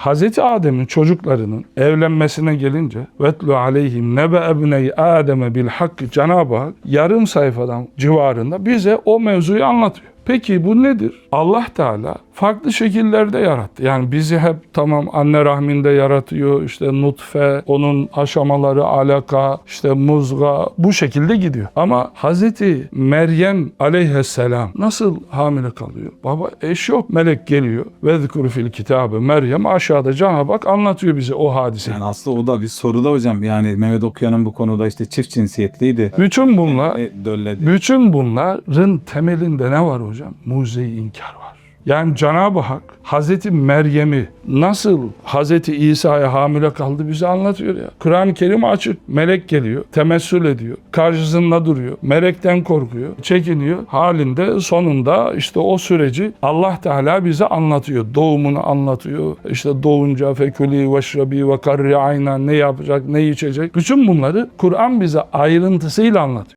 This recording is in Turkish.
Hazreti Adem'in çocuklarının evlenmesine gelince vetlu aleyhim nebe ebney Adem'e bil hakkı Cenab-ı Hak yarım sayfadan civarında bize o mevzuyu anlatıyor. Peki bu nedir? Allah Teala farklı şekillerde yarattı. Yani bizi hep tamam anne rahminde yaratıyor. İşte nutfe, onun aşamaları, alaka, işte muzga bu şekilde gidiyor. Ama Hazreti Meryem aleyhisselam nasıl hamile kalıyor? Baba eş yok. Melek geliyor. Ve zikru fil kitabı Meryem aşağıda Cenab-ı Hak anlatıyor bize o hadiseyi. Yani aslında o da bir soruda hocam. Yani Mehmet Okuyan'ın bu konuda işte çift cinsiyetliydi. Bütün bunlar E, dölledi. Bütün bunların temelinde ne var hocam? Mucize-i inkar var. Yani Cenab-ı Hak Hazreti Meryem'i nasıl Hazreti İsa'ya hamile kaldı bize anlatıyor ya. Kur'an-ı Kerim açık. Melek geliyor, temessül ediyor, karşısında duruyor, melekten korkuyor, çekiniyor. Halinde sonunda işte o süreci Allah Teala bize anlatıyor. Doğumunu anlatıyor. İşte doğunca fekuli veşrabi ve karri aynen ne yapacak, ne içecek. Bütün bunları Kur'an bize ayrıntısıyla anlatıyor.